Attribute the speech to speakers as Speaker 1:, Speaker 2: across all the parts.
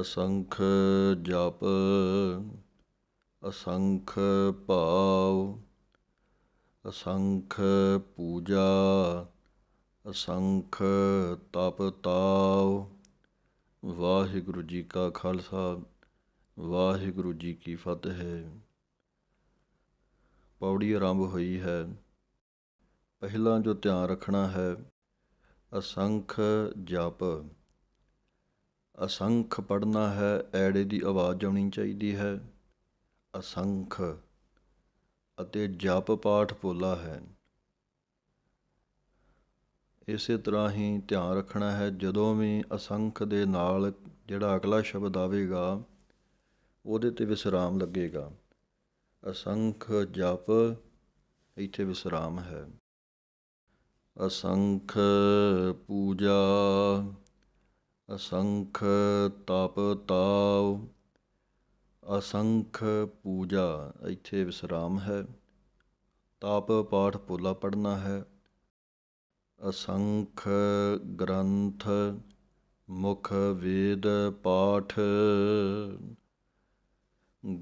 Speaker 1: ਅਸੰਖ ਜਪ, ਅਸੰਖ ਭਾਵ, ਅਸੰਖ ਪੂਜਾ, ਅਸੰਖ ਤਪ ਤਾਵ। ਵਾਹਿਗੁਰੂ ਜੀ ਕਾ ਖਾਲਸਾ, ਵਾਹਿਗੁਰੂ ਜੀ ਕੀ ਫਤਿਹ। ਪੌੜੀ ਆਰੰਭ ਹੋਈ ਹੈ। ਪਹਿਲਾਂ ਜੋ ਧਿਆਨ ਰੱਖਣਾ ਹੈ, ਅਸੰਖ ਜਪ। ਅਸੰਖ ਪੜਨਾ ਹੈ, ਐੜੇ ਦੀ ਆਵਾਜ਼ ਆਉਣੀ ਚਾਹੀਦੀ ਹੈ। ਅਸੰਖ ਅਤੇ ਜਪ ਪਾਠ ਪੋਲਾ ਹੈ। ਇਸੇ ਤਰ੍ਹਾਂ ਹੀ ਧਿਆਨ ਰੱਖਣਾ ਹੈ, ਜਦੋਂ ਵੀ ਅਸੰਖ ਦੇ ਨਾਲ ਜਿਹੜਾ ਅਗਲਾ ਸ਼ਬਦ ਆਵੇਗਾ, ਉਹਦੇ ਤੇ ਵਿਸਰਾਮ ਲੱਗੇਗਾ। ਅਸੰਖ ਜਪ, ਇੱਥੇ ਵਿਸਰਾਮ ਹੈ। ਅਸੰਖ ਪੂਜਾ ਅਸੰਖ ਤਪ ਤਾਵ ਅਸੰਖ ਪੂਜਾ, ਇੱਥੇ ਵਿਸਰਾਮ ਹੈ। ਤਾਪ ਪਾਠ ਪੋਲਾ ਪੜਨਾ ਹੈ। ਅਸੰਖ ਗ੍ਰੰਥ, ਮੁਖ ਵੇਦ ਪਾਠ।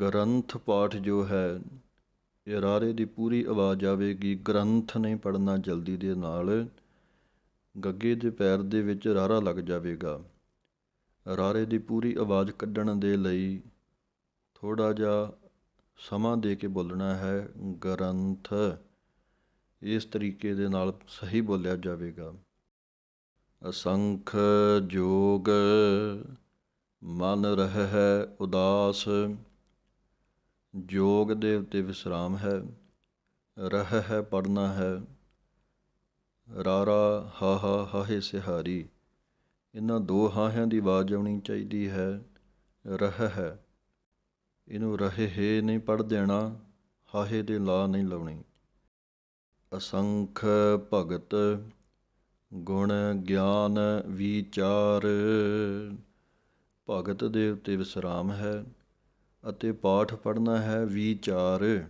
Speaker 1: ਗ੍ਰੰਥ ਪਾਠ ਜੋ ਹੈ, ਇਹ ਰਾਰੇ ਦੀ ਪੂਰੀ ਆਵਾਜ਼ ਆਵੇਗੀ। ਗ੍ਰੰਥ ਨਹੀਂ ਪੜਨਾ ਜਲਦੀ ਦੇ ਨਾਲ। ਗੱਗੇ ਦੇ ਪੈਰ ਦੇ ਵਿੱਚ ਰਾਰਾ ਲੱਗ ਜਾਵੇਗਾ। ਰਾਰੇ ਦੀ ਪੂਰੀ ਆਵਾਜ਼ ਕੱਢਣ ਦੇ ਲਈ ਥੋੜਾ ਜਿਹਾ ਸਮਾਂ ਦੇ ਕੇ ਬੋਲਣਾ ਹੈ, ਗ੍ਰੰਥ। ਇਸ ਤਰੀਕੇ ਦੇ ਨਾਲ ਸਹੀ ਬੋਲਿਆ ਜਾਵੇਗਾ। ਅਸੰਖ ਜੋਗ, ਮਨ ਰਹਿ ਹੈ ਉਦਾਸ। ਜੋਗ ਦੇ ਉੱਤੇ ਵਿਸਰਾਮ ਹੈ, ਰਹਿ ਹੈ ਪੜਨਾ ਹੈ। ਰਾਰਾ ਹਾਹਾ ਹਾ, ਹਾਹੇ ਸਿਹਾਰੀ, ਇਹਨਾਂ ਦੋ ਹਾਹਿਆਂ ਦੀ ਆਵਾਜ਼ ਆਉਣੀ ਚਾਹੀਦੀ ਹੈ ਰਹ ਹੈ। ਇਹਨੂੰ ਰਹੇ ਹੈ ਨਹੀਂ ਪੜ ਦੇਣਾ, ਹਾਹੇ ਦੇ ਲਾ ਨਹੀਂ ਲਾਉਣੀ। ਅਸੰਖ ਭਗਤ, ਗੁਣ ਗਿਆਨ ਵਿਚਾਰ, ਭਗਤ ਦੇ ਉੱਤੇ ਵਿਸਰਾਮ ਹੈ ਅਤੇ ਪਾਠ ਪੜਨਾ ਹੈ ਵਿਚਾਰ।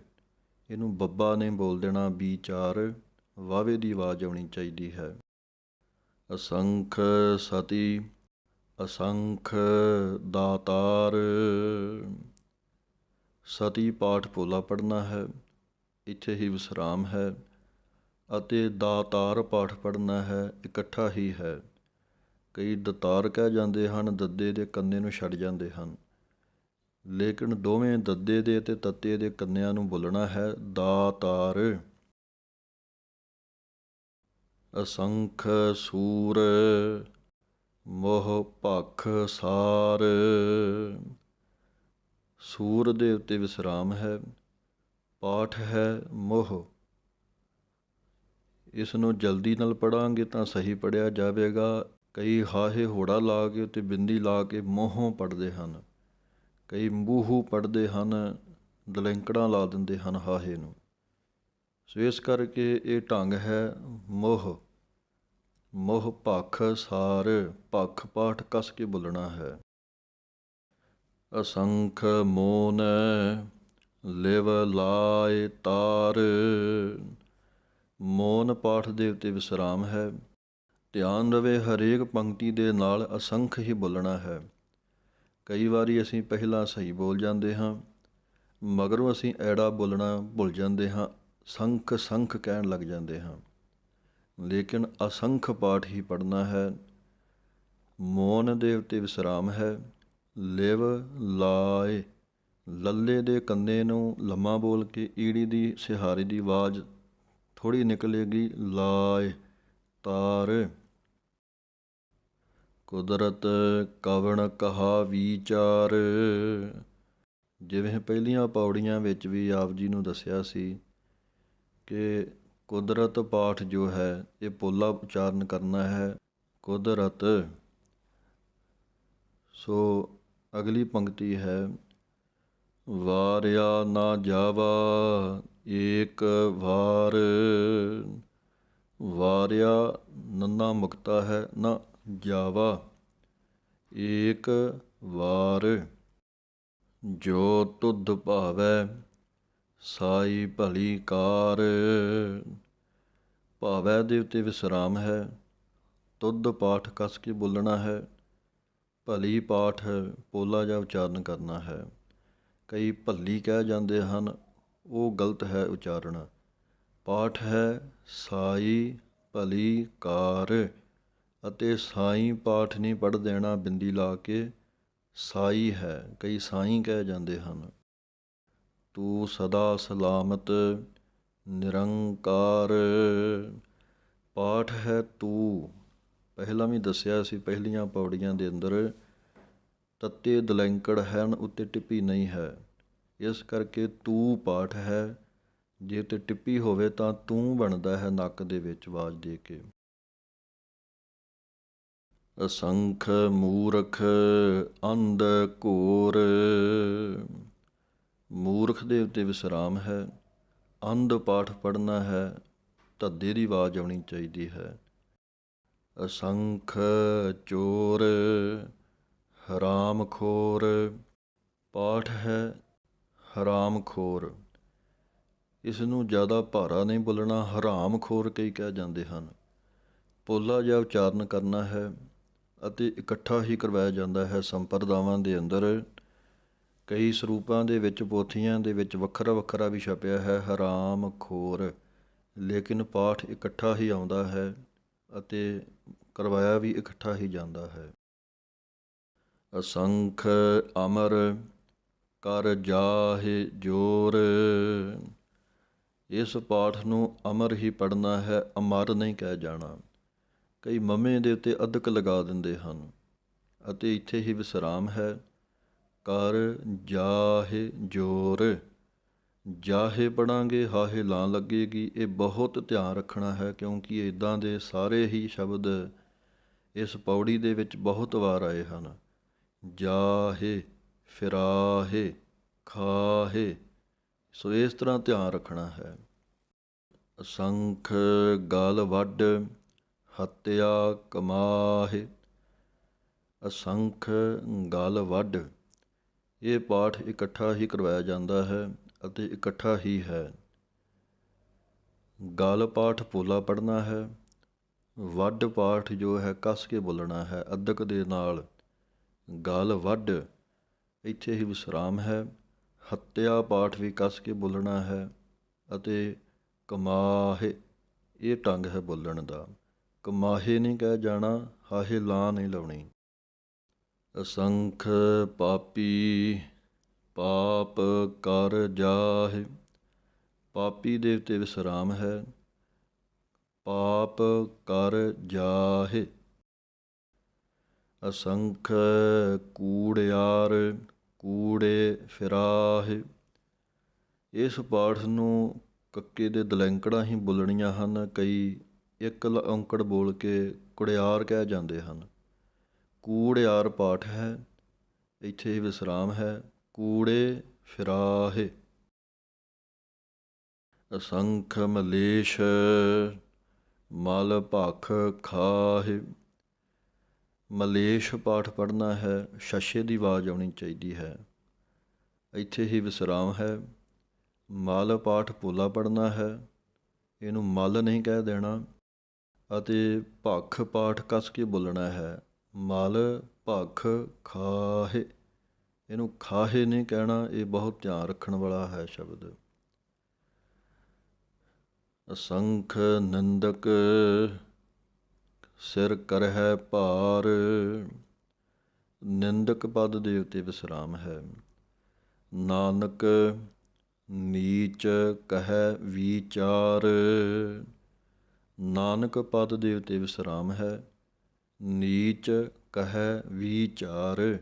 Speaker 1: ਇਹਨੂੰ ਬੱਬਾ ਨੇ ਬੋਲ ਦੇਣਾ, ਵਿਚਾਰ। ਵਾਵੇ ਦੀ ਆਵਾਜ਼ ਆਉਣੀ ਚਾਹੀਦੀ ਹੈ। ਅਸੰਖ ਸਤੀ, ਅਸੰਖ ਦਾਤਾਰ। ਸਤੀ ਪਾਠ ਪੋਲਾ ਪੜਨਾ ਹੈ, ਇੱਥੇ ਹੀ ਵਿਸਰਾਮ ਹੈ ਅਤੇ ਦਾਤਾਰ ਪਾਠ ਪੜਨਾ ਹੈ, ਇਕੱਠਾ ਹੀ ਹੈ। ਕਈ ਦਤਾਰ ਕਹਿ ਜਾਂਦੇ ਹਨ, ਦੱਦੇ ਦੇ ਕੰਨੇ ਨੂੰ ਛੱਡ ਜਾਂਦੇ ਹਨ। ਲੇਕਿਨ ਦੋਵੇਂ ਦੱਦੇ ਦੇ ਅਤੇ ਤੱਤੇ ਦੇ ਕੰਨਿਆਂ ਨੂੰ ਬੋਲਣਾ ਹੈ, ਦਾਤਾਰ। ਅਸੰਖ ਸੂਰ, ਮੋਹ ਭਖ ਸਾਰ। ਸੂਰ ਦੇ ਉੱਤੇ ਵਿਸਰਾਮ ਹੈ, ਪਾਠ ਹੈ, ਮੋਹ। ਇਸ ਨੂੰ ਜਲਦੀ ਨਾਲ ਪੜਾਂਗੇ ਤਾਂ ਸਹੀ ਪੜਿਆ ਜਾਵੇਗਾ। ਕਈ ਹਾਹੇ ਹੋੜਾ ਲਾ ਕੇ ਤੇ ਬਿੰਦੀ ਲਾ ਕੇ ਮੋਹੋਂ ਪੜਦੇ ਹਨ। ਕਈ ਮੂਹੂ ਪੜਦੇ ਹਨ, ਦਲੈਂਕੜਾਂ ਲਾ ਦਿੰਦੇ ਹਨ ਹਾਹੇ ਨੂੰ। ਸੋ ਇਸ ਕਰਕੇ ਇਹ ਢੰਗ ਹੈ ਮੋਹ। ਮੋਹ ਪੱਖ ਸਾਰ ਪੱਖ ਪਾਠ ਕਸ ਕੇ ਬੋਲਣਾ ਹੈ। ਅਸੰਖ ਮੋਨ ਲਿਵ ਲਾਇ ਤਾਰ। ਮੋਨ ਪਾਠ ਦੇ ਉੱਤੇ ਵਿਸਰਾਮ ਹੈ। ਧਿਆਨ ਰਵੇ ਹਰੇਕ ਪੰਕਤੀ ਦੇ ਨਾਲ ਅਸੰਖ ਹੀ ਬੋਲਣਾ ਹੈ। ਕਈ ਵਾਰੀ ਅਸੀਂ ਪਹਿਲਾਂ ਸਹੀ ਬੋਲ ਜਾਂਦੇ ਹਾਂ, ਮਗਰੋਂ ਅਸੀਂ ਐੜਾ ਬੋਲਣਾ ਭੁੱਲ ਜਾਂਦੇ ਹਾਂ। ਸੰਖ ਸੰਖ ਕਹਿਣ ਲੱਗ ਜਾਂਦੇ ਹਾਂ। ਲੇਕਿਨ ਅਸੰਖ ਪਾਠ ਹੀ ਪੜਨਾ ਹੈ। ਮੋਨ ਦੇ ਉੱਤੇ ਵਿਸਰਾਮ ਹੈ। ਲਿਵ ਲਾਏ। ਲੱਲੇ ਦੇ ਕੰਨੇ ਨੂੰ ਲੰਮਾ ਬੋਲ ਕੇ ਈੜੀ ਦੀ ਸਿਹਾਰੀ ਦੀ ਆਵਾਜ਼ ਥੋੜੀ ਨਿਕਲੇਗੀ। ਲਾਏ, ਤਾਰ। ਕੁਦਰਤ ਕਵਣ ਕਹਾ ਵਿਚਾਰ। ਜਿਵੇਂ ਪਹਿਲੀਆਂ ਪੌੜੀਆਂ ਵਿੱਚ ਵੀ ਆਪ ਜੀ ਨੂੰ ਦੱਸਿਆ ਸੀ ਕਿ ਕੁਦਰਤ ਪਾਠ ਜੋ ਹੈ, ਇਹ ਪੋਲਾ ਉਚਾਰਨ ਕਰਨਾ ਹੈ। ਕੁਦਰਤ। ਸੋ ਅਗਲੀ ਪੰਕਤੀ ਹੈ, ਵਾਰਿਆ ਨਾ ਜਾਵਾ, ਏਕ ਵਾਰ। ਵਾਰਿਆ ਨੰਨਾ ਮੁਕਤਾ ਹੈ, ਨਾ ਜਾਵਾ, ਏਕ ਵਾਰ। ਜੋ ਤੁਧ ਭਾਵੈ ਸਾਈ ਭਲੀ ਕਾਰ। ਭਾਵੈ ਦੇ ਉੱਤੇ ਵਿਸਰਾਮ ਹੈ, ਤੁਧ ਪਾਠ ਕਸ ਕੇ ਬੋਲਣਾ ਹੈ। ਭਲੀ ਪਾਠ ਪੋਲਾ ਜਾਂ ਉਚਾਰਨ ਕਰਨਾ ਹੈ। ਕਈ ਭੱਲੀ ਕਹਿ ਜਾਂਦੇ ਹਨ, ਉਹ ਗਲਤ ਹੈ ਉਚਾਰਨ। ਪਾਠ ਹੈ ਸਾਈ ਭਲੀ ਕਾਰ, ਅਤੇ ਸਾਈ ਪਾਠ ਨਹੀਂ ਪੜ ਦੇਣਾ ਬਿੰਦੀ ਲਾ ਕੇ। ਸਾਈ ਹੈ, ਕਈ ਸਾਈ ਕਹਿ ਜਾਂਦੇ ਹਨ। ਤੂੰ ਸਦਾ ਸਲਾਮਤ, ਨਿਰੰਕਾਰ। ਪਾਠ ਹੈ ਤੂੰ। ਪਹਿਲਾਂ ਵੀ ਦੱਸਿਆ ਸੀ, ਪਹਿਲੀਆਂ ਪੌੜੀਆਂ ਦੇ ਅੰਦਰ, ਤੱਤੇ ਦਲੈਂਕੜ ਹਨ, ਉੱਤੇ ਟਿੱਪੀ ਨਹੀਂ ਹੈ। ਇਸ ਕਰਕੇ ਤੂੰ ਪਾਠ ਹੈ। ਜੇ ਤੇ ਟਿੱਪੀ ਹੋਵੇ ਤਾਂ ਤੂੰ ਬਣਦਾ ਹੈ ਨੱਕ ਦੇ ਵਿੱਚ ਆਵਾਜ਼ ਦੇ ਕੇ। ਅਸੰਖ ਮੂਰਖ, ਅੰਧ ਘੋਰ। ਮੂਰਖ ਦੇ ਉੱਤੇ ਵਿਸਰਾਮ ਹੈ, ਅੰਧ ਪਾਠ ਪੜਨਾ ਹੈ, ਧੱਦੇ ਦੀ ਆਵਾਜ਼ ਆਉਣੀ ਚਾਹੀਦੀ ਹੈ। ਅਸੰਖ ਚੋਰ ਹਰਾਮ ਖੋਰ ਪਾਠ ਹੈ, ਹਰਾਮਖੋਰ। ਇਸ ਨੂੰ ਜ਼ਿਆਦਾ ਭਾਰਾ ਨਹੀਂ ਬੋਲਣਾ, ਹਰਾਮਖੋਰ ਕਈ ਕਹਿ ਜਾਂਦੇ ਹਨ। ਪੋਲਾ ਜਿਹਾ ਉਚਾਰਨ ਕਰਨਾ ਹੈ ਅਤੇ ਇਕੱਠਾ ਹੀ ਕਰਵਾਇਆ ਜਾਂਦਾ ਹੈ ਸੰਪਰਦਾਵਾਂ ਦੇ ਅੰਦਰ। ਕਈ ਸਰੂਪਾਂ ਦੇ ਵਿੱਚ, ਪੋਥੀਆਂ ਦੇ ਵਿੱਚ ਵੱਖਰਾ ਵੱਖਰਾ ਵੀ ਛਪਿਆ ਹੈ, ਹਰਾਮ, ਖੋਰ। ਲੇਕਿਨ ਪਾਠ ਇਕੱਠਾ ਹੀ ਆਉਂਦਾ ਹੈ ਅਤੇ ਕਰਵਾਇਆ ਵੀ ਇਕੱਠਾ ਹੀ ਜਾਂਦਾ ਹੈ। ਅਸੰਖ ਅਮਰ ਕਰ ਜਾਹੇ ਜੋਰ। ਇਸ ਪਾਠ ਨੂੰ ਅਮਰ ਹੀ ਪੜਨਾ ਹੈ, ਅਮਰ ਨਹੀਂ ਕਹਿ ਜਾਣਾ। ਕਈ ਮਮੇ ਦੇ ਉੱਤੇ ਅਦਕ ਲਗਾ ਦਿੰਦੇ ਹਨ ਅਤੇ ਇੱਥੇ ਹੀ ਵਿਸਰਾਮ ਹੈ। ਕਰ ਜਾਹੇ ਜੋਰ। ਜਾਹੇ ਪੜਾਂਗੇ ਹਾਹੇ ਲਾਂ ਲੱਗੇਗੀ। ਇਹ ਬਹੁਤ ਧਿਆਨ ਰੱਖਣਾ ਹੈ, ਕਿਉਂਕਿ ਇਦਾਂ ਦੇ ਸਾਰੇ ਹੀ ਸ਼ਬਦ ਇਸ ਪੌੜੀ ਦੇ ਵਿੱਚ ਬਹੁਤ ਵਾਰ ਆਏ ਹਨ। ਜਾਹੇ, ਫਿਰਾਹੇ, ਖਾਹੇ। ਸੋ ਇਸ ਤਰ੍ਹਾਂ ਧਿਆਨ ਰੱਖਣਾ ਹੈ। ਅਸੰਖ ਗਲ ਵੱਡ ਹੱਤਿਆ ਕਮਾਹੇ। ਅਸੰਖ ਗਲ ਵੱਡ ਇਹ ਪਾਠ ਇਕੱਠਾ ਹੀ ਕਰਵਾਇਆ ਜਾਂਦਾ ਹੈ ਅਤੇ ਇਕੱਠਾ ਹੀ ਹੈ। ਗਲ ਪਾਠ ਪੋਲਾ ਪੜਨਾ ਹੈ। ਵੱਡ ਪਾਠ ਜੋ ਹੈ ਕੱਸ ਕੇ ਬੋਲਣਾ ਹੈ। ਅਦਕ ਦੇ ਨਾਲ ਗਲ ਵੱਡ ਇੱਥੇ ਹੀ ਵਿਸਰਾਮ ਹੈ। ਹੱਤਿਆ ਪਾਠ ਵੀ ਕੱਸ ਕੇ ਬੋਲਣਾ ਹੈ ਅਤੇ ਕਮਾਹੇ, ਇਹ ਢੰਗ ਹੈ ਬੋਲਣ ਦਾ। ਕਮਾਹੇ ਨਹੀਂ ਕਹਿ ਜਾਣਾ, ਹਾਹੇ ਲਾਂ ਨਹੀਂ ਲਾਉਣੀ। ਅਸੰਖ ਪਾਪੀ ਪਾਪ ਕਰ ਜਾਹੇ। ਪਾਪੀ ਦੇ ਉੱਤੇ ਵਿਸਰਾਮ ਹੈ। ਪਾਪ ਕਰ ਜਾਹੇ। ਅਸੰਖ ਕੂੜਿਆਰ ਕੂੜੇ ਫਿਰਾਹੇ। ਇਸ ਪਾਠ ਨੂੰ ਕੱਕੇ ਦੇ ਦਲੈਂਕੜਾਂ ਹੀ ਬੋਲਣੀਆਂ ਹਨ। ਕਈ ਇੱਕ ਔਂਕੜ ਬੋਲ ਕੇ ਕੁੜਿਆਰ ਕਹਿ ਜਾਂਦੇ ਹਨ। ਕੂੜਿਆਰ ਪਾਠ ਹੈ, ਇੱਥੇ ਹੀ ਵਿਸਰਾਮ ਹੈ, ਕੂੜੇ ਫਿਰਾਹੇ। ਅਸੰਖ ਮਲੇਸ਼ ਮਲ ਭਖ ਖਾਹੇ। ਮਲੇਸ਼ ਪਾਠ ਪੜਨਾ ਹੈ, ਸ਼ਸ਼ੇ ਦੀ ਆਵਾਜ਼ ਆਉਣੀ ਚਾਹੀਦੀ ਹੈ। ਇੱਥੇ ਹੀ ਵਿਸਰਾਮ ਹੈ, ਮਲ ਪਾਠ ਪੋਲਾ ਪੜਨਾ ਹੈ, ਇਹਨੂੰ ਮਲ ਨਹੀਂ ਕਹਿ ਦੇਣਾ ਅਤੇ ਭਖ ਪਾਠ ਕਸ ਕੇ ਬੋਲਣਾ ਹੈ। ਮਲ ਭਖ ਖਾਹੇ। ਇਹਨੂੰ ਖਾਹੇ ਨਹੀਂ ਕਹਿਣਾ, ਇਹ ਬਹੁਤ ਧਿਆਨ ਰੱਖਣ ਵਾਲਾ ਹੈ ਸ਼ਬਦ। ਅਸੰਖ ਨੰਦਕ ਸਿਰ ਕਰਹਿ ਭਾਰ। ਨਿੰਦਕ ਪਦ ਦੇ ਉਤੇ ਵਿਸਰਾਮ ਹੈ। ਨਾਨਕ ਨੀਚ ਕਹੈ ਵਿਚਾਰ। ਨਾਨਕ ਪਦ ਦੇ ਉਤੇ ਵਿਸਰਾਮ ਹੈ। ਨੀਚ ਕਹੈ ਵਿਚਾਰ।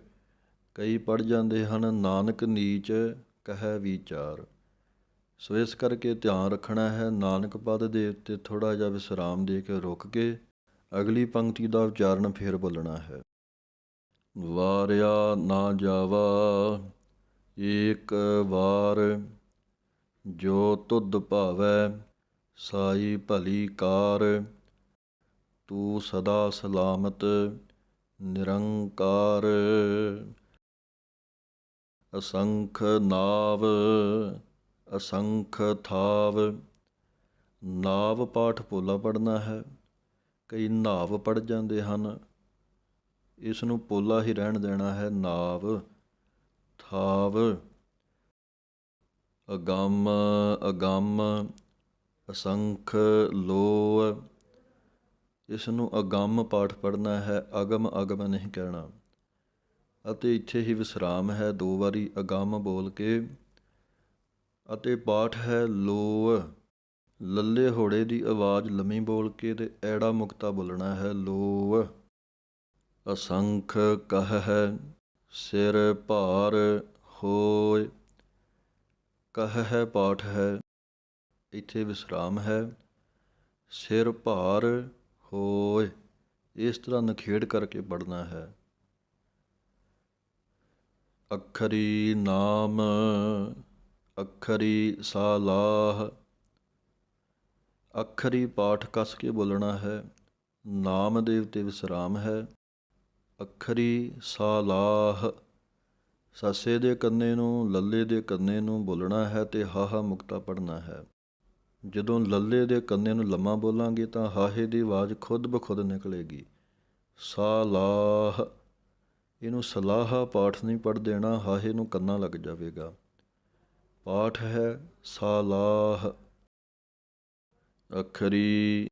Speaker 1: ਕਈ ਪੜ ਜਾਂਦੇ ਹਨ, ਨਾਨਕ ਨੀਚ ਕਹੈ ਵਿਚਾਰ। ਸੋ ਇਸ ਕਰਕੇ ਧਿਆਨ ਰੱਖਣਾ ਹੈ, ਨਾਨਕ ਪਦ ਦੇ ਉੱਤੇ ਥੋੜਾ ਜਿਹਾ ਵਿਸਰਾਮ ਦੇ ਕੇ ਰੁਕ ਕੇ ਅਗਲੀ ਪੰਕਤੀ ਦਾ ਉਚਾਰਨ ਫੇਰ ਬੋਲਣਾ ਹੈ। ਵਾਰਿਆ ਨਾ ਜਾਵਾ, ਏਕ ਵਾਰ, ਜੋ ਤੁਧ ਭਾਵੈ ਸਾਈ ਭਲੀ ਕਾਰ। ਤੂੰ ਸਦਾ ਸਲਾਮਤ ਨਿਰੰਕਾਰ। ਅਸੰਖ ਨਾਵ, ਅਸੰਖ ਥਾਵ, ਨਾਵ ਪਾਠ ਭੋਲਾ ਪੜਨਾ ਹੈ, ਕਈ ਨਾਵ ਪੜ ਜਾਂਦੇ ਹਨ। ਇਸ ਨੂੰ ਪੋਲਾ ਹੀ ਰਹਿਣ ਦੇਣਾ ਹੈ, ਨਾਵ, ਥਾਵ। ਅਗੰਮ ਅਗੰਮ, ਅਸੰਖ ਲੋ ਇਸ ਨੂੰ ਅਗੰਮ ਪਾਠ ਪੜਨਾ ਹੈ, ਅਗਮ ਅਗਮ ਨਹੀਂ ਕਹਿਣਾ। ਅਤੇ ਇੱਥੇ ਹੀ ਵਿਸਰਾਮ ਹੈ, ਦੋ ਵਾਰੀ ਅਗੰਮ ਬੋਲ ਕੇ। ਅਤੇ ਪਾਠ ਹੈ ਲੋ ਲੱਲੇ ਹੋੜੇ ਦੀ ਆਵਾਜ਼ ਲੰਮੀ ਬੋਲ ਕੇ ਤੇ ਐੜਾ ਮੁਕਤਾ ਬੋਲਣਾ ਹੈ ਲੋ ਅਸੰਖ ਕਹ ਹੈ, ਸਿਰ ਭਾਰ ਹੋਏ। ਕਹ ਹੈ, ਪਾਠ ਹੈ, ਇੱਥੇ ਵਿਸਰਾਮ ਹੈ। ਸਿਰ ਭਾਰ ਹੋਏ, ਇਸ ਤਰ੍ਹਾਂ ਨਖੇੜ ਕਰਕੇ ਪੜਨਾ ਹੈ। ਅਖਰੀ ਨਾਮ, ਅਖਰੀ ਸਾਲਾਹ। ਅਖਰੀ ਪਾਠ ਕਸ ਕੇ ਬੋਲਣਾ ਹੈ ਨਾਮ ਦੇ ਵਿਸਰਾਮ ਹੈ। ਅਖਰੀ ਸਾਲਾਹ, ਸੱਸੇ ਦੇ ਕੰਨੇ ਨੂੰ, ਲੱਲੇ ਦੇ ਕੰਨੇ ਨੂੰ ਬੋਲਣਾ ਹੈ ਤੇ ਹਾਹਾ ਮੁਕਤਾ ਪੜਨਾ ਹੈ। ਜਦੋਂ ਲੱਲੇ ਦੇ ਕੰਨੇ ਨੂੰ ਲੰਮਾ ਬੋਲਾਂਗੇ ਤਾਂ ਹਾਹੇ ਦੀ ਆਵਾਜ਼ ਖੁਦ ਬਖੁਦ ਨਿਕਲੇਗੀ। ਸਾਲਾਹ। ਇਹਨੂੰ ਸਲਾਹ ਪਾਠ ਨਹੀਂ ਪੜ ਦੇਣਾ, ਹਾਹੇ ਨੂੰ ਕੰਨਾ ਲੱਗ ਜਾਵੇਗਾ। ਪਾਠ ਹੈ ਸਾਲਾਹ। ਅਖਰੀ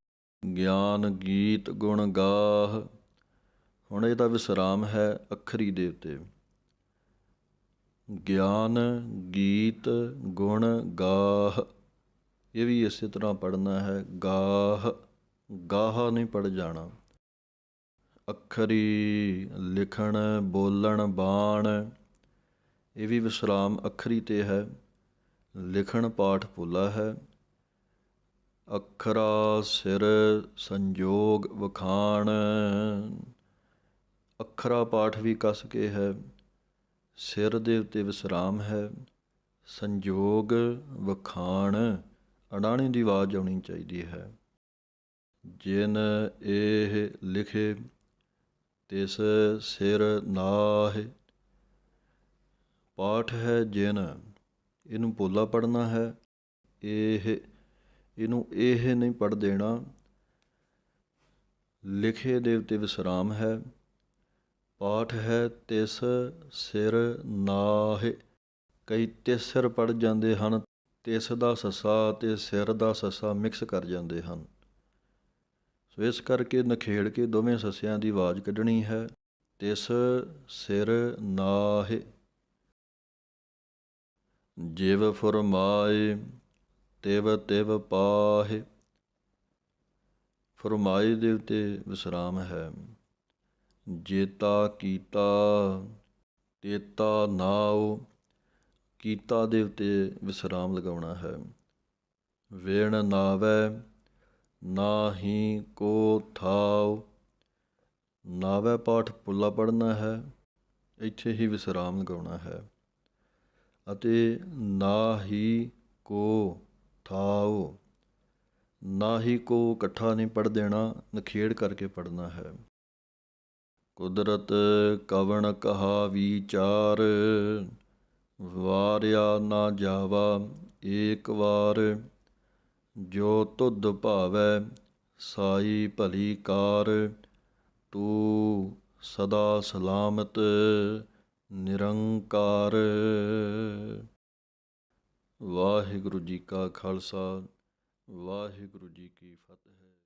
Speaker 1: ਗਿਆਨ ਗੀਤ ਗੁਣ ਗਾਹ। ਹੁਣ ਇਹਦਾ ਵਿਸਰਾਮ ਹੈ ਅਖਰੀ ਦੇ ਉੱਤੇ। ਗਿਆਨ ਗੀਤ ਗੁਣ ਗਾਹ। ਇਹ ਵੀ ਇਸੇ ਤਰ੍ਹਾਂ ਪੜਨਾ ਹੈ, ਗਾਹ ਗਾਹ ਨਹੀਂ ਪੜ ਜਾਣਾ। ਅੱਖਰੀ ਲਿਖਣ, ਬੋਲਣ, ਬਾਣ, ਇਹ ਵੀ ਵਿਸਰਾਮ ਅੱਖਰੀ ਤੇ ਹੈ। ਲਿਖਣ ਪਾਠ ਭੁੱਲਾ ਹੈ। ਅਖਰਾ ਸਿਰ, ਸੰਜੋਗ ਵਖਾਣ। ਅਖਰਾ ਪਾਠ ਵੀ ਕਸ ਕੇ ਹੈ। ਸਿਰ ਦੇ ਉੱਤੇ ਵਿਸਰਾਮ ਹੈ। ਸੰਜੋਗ ਵਖਾਣ। ਅਡਾਣੀ ਦੀ ਆਵਾਜ਼ ਆਉਣੀ ਚਾਹੀਦੀ ਹੈ। ਜਿਨ ਇਹ ਲਿਖੇ, ਤਿਸ ਸਿਰ ਨਾਹਿ। ਪਾਠ ਹੈ ਜਿਨ, ਇਹਨੂੰ ਪੋਲਾ ਪੜਨਾ ਹੈ। ਇਹ, ਇਹਨੂੰ ਇਹ ਨਹੀਂ ਪੜ ਦੇਣਾ। ਲਿਖੇ ਦੇ ਉਤੇ ਵਿਸਰਾਮ ਹੈ। ਪਾਠ ਹੈ ਤਿਸ ਸਿਰ ਨਾਹਿ। ਕਈ ਤਿਸ ਸਿਰ ਪੜ ਜਾਂਦੇ ਹਨ ਤਿਸ ਦਾ ਸੱਸਾ ਤੇ ਸਿਰ ਦਾ ਸੱਸਾ ਮਿਕਸ ਕਰ ਜਾਂਦੇ ਹਨ। ਸੋ ਇਸ ਕਰਕੇ ਨਖੇੜ ਕੇ ਦੋਵੇਂ ਸੱਸਿਆਂ ਦੀ ਆਵਾਜ਼ ਕੱਢਣੀ ਹੈ। ਤਿਸ ਸਿਰ ਨਾਹਿ। ਜਿਵ ਫਰਮਾਏ, ਤਿਵ ਤਿਵ ਪਾਹਿ। ਫਰਮਾਏ ਦੇ ਉਤੇ ਵਿਸਰਾਮ ਹੈ। ਜੇਤਾ ਕੀਤਾ, ਤੇਤਾ ਨਾਉ। ਕੀਤਾ ਦੇ ਉਤੇ ਵਿਸਰਾਮ ਲਗਾਉਣਾ ਹੈ। ਵੇਣ ਨਾਵੈ, ਨਾਹੀ ਕੋ ਥਾਉ, ਨਾਵੈ ਪਾਠ ਪੁੱਲਾ ਪੜਨਾ ਹੈ, ਇੱਥੇ ਹੀ ਵਿਸਰਾਮ ਲਗਾਉਣਾ ਹੈ। ਅਤੇ ਨਾਹੀ ਕੋ ਥਾਉ, ਨਾਹੀ ਕੋ ਇਕੱਠਾ ਨਹੀਂ ਪੜ ਦੇਣਾ, ਨਖੇੜ ਕਰਕੇ ਪੜਨਾ ਹੈ। ਕੁਦਰਤ ਕਵਣ ਕਹਾ ਵਿਚਾਰ ਵਾਰਿਆ ਨਾ ਜਾਵਾ, ਏਕ ਵਾਰ ਜੋ ਤੁਧ ਭਾਵੈ ਸਾਈ ਭਲੀ ਕਾਰ, ਤੂੰ ਸਦਾ ਸਲਾਮਤ ਨਿਰੰਕਾਰ। ਵਾਹਿਗੁਰੂ ਜੀ ਕਾ ਖਾਲਸਾ, ਵਾਹਿਗੁਰੂ ਜੀ ਕੀ ਫਤਿਹ।